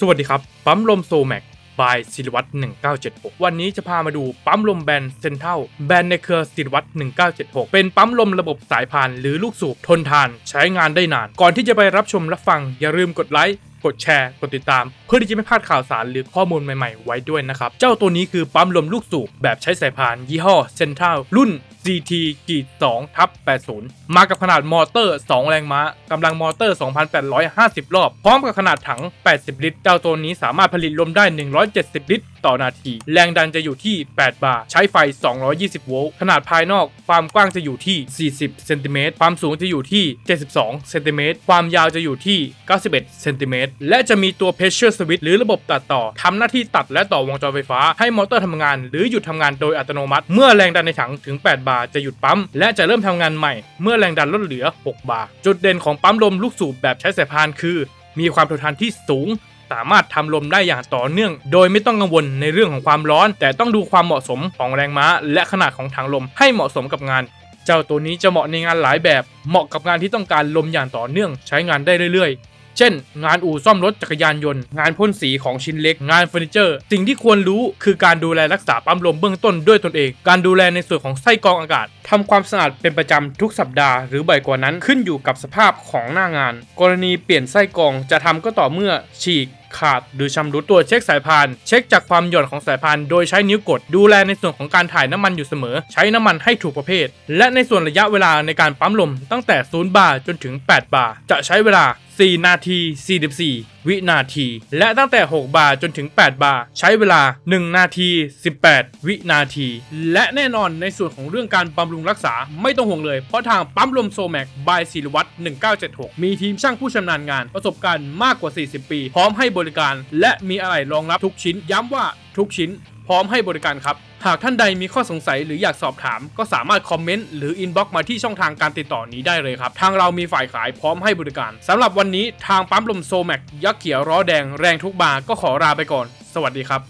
สวัสดีครับ ปั๊มลมโซแม็กบายศิริวัตร1976 วันนี้จะพามาดูปั๊มลมแบรนด์เซนเทลแบรนด์ในเครือศิริวัตร1976 เป็นปั๊มลมระบบสายพานหรือลูกสูบทนทานใช้งานได้นาน ก่อนที่จะไปรับชมรับฟังอย่าลืมกดไลค์ กดแชร์ กดติดตาม เพื่อที่จะไม่พลาดข่าวสารหรือข้อมูลใหม่ๆ ไว้ด้วยนะครับ เจ้าตัวนี้คือปั๊มลมลูกสูบแบบใช้สายพานยี่ห้อเซนเทลรุ่น GT กีด2ทับ80 มากับขนาดมอเตอร์ 2 แรงม้ากำลังมอเตอร์ 2,850 รอบ พร้อมกับขนาดถัง 80 ลิตร เจ้าตัวนี้สามารถผลิตลมได้ 170 ลิตร ต่อนาที แรงดันจะอยู่ที่ 8 บาร์ ใช้ไฟ 220 โวลต์ ขนาดภายนอก ความกว้างจะอยู่ที่ 40 เซนติเมตร ความสูงจะอยู่ที่ 72 เซนติเมตร ความยาวจะอยู่ที่ 91 เซนติเมตร และจะมีตัว pressure switch หรือระบบตัดต่อ ทำหน้าที่ตัดและต่อวงจรไฟฟ้า ให้มอเตอร์ทำงาน หรือหยุดทำงานโดยอัตโนมัติ เมื่อแรงดันในถังถึง 8 บาร์ จะหยุดปั๊ม และจะเริ่มทำงานใหม่ เมื่อแรงดันลดเหลือ 6 บาร์ จุดเด่นของปั๊มลมลูกสูบแบบใช้สายพานคือ มีความทนทานที่สูง สามารถทำลมได้อย่างต่อเนื่อง โดยไม่ต้องกังวลในเรื่องของความร้อน แต่ต้องดูความเหมาะสมของแรงม้า และขนาดของถังลมให้เหมาะสมกับงาน เจ้าตัวนี้จะเหมาะในงานหลายแบบ เหมาะกับงานที่ต้องการลมอย่างต่อเนื่อง ใช้งานได้เรื่อยๆ เช่น งานอู่ซ่อมรถจักรยานยนต์ งานพ่นสีของชิ้นเล็ก งานเฟอร์นิเจอร์ สิ่งที่ควรรู้คือการดูแลรักษาปั๊มลมเบื้องต้นด้วยตนเอง การดูแลในส่วนของไส้กรองอากาศทำความสะอาดเป็นประจำทุกสัปดาห์หรือบ่อยกว่านั้นขึ้นอยู่กับสภาพของหน้างาน กรณีเปลี่ยนไส้กรองจะทำก็ต่อเมื่อฉีก ขาดหรือชำรุดตัวเช็คสายพาน เช็คจากความหย่อนของสายพานโดยใช้นิ้วกดดูแลในส่วนของการถ่ายน้ำมันอยู่เสมอ ใช้น้ำมันให้ถูกประเภท และในส่วนระยะเวลาในการปั๊มลมตั้งแต่0บาร์จนถึง 8 บาร์จะใช้เวลา 4 นาที 44 วินาที และตั้งแต่ 6 บาร์จนถึง 8 บาร์ใช้เวลา 1 นาที 18 วินาที และแน่นอนในส่วนของเรื่องการบำรุงรักษาไม่ต้องห่วงเลย เพราะทางปั๊มลมโซแม็กบายศิริวัตร1976 มีทีมช่างผู้ชำนาญงาน ประสบการณ์มากกว่า 40 ปี พร้อมให้บริการ และมีอะไรรองรับทุกชิ้นย้ำว่าทุกชิ้น พร้อมให้บริการครับ หากท่านใดมีข้อสงสัยหรืออยากสอบถาม ก็สามารถคอมเมนต์หรืออินบ็อกมาที่ช่องทางการติดต่อนี้ได้เลยครับ ทางเรามีฝ่ายขายพร้อมให้บริการสำหรับวันนี้ทางปั๊มลมโซแม็กยักษ์เขียวร้อแดงแรงทุกบาร์ก็ขอลาไปก่อน สวัสดีครับ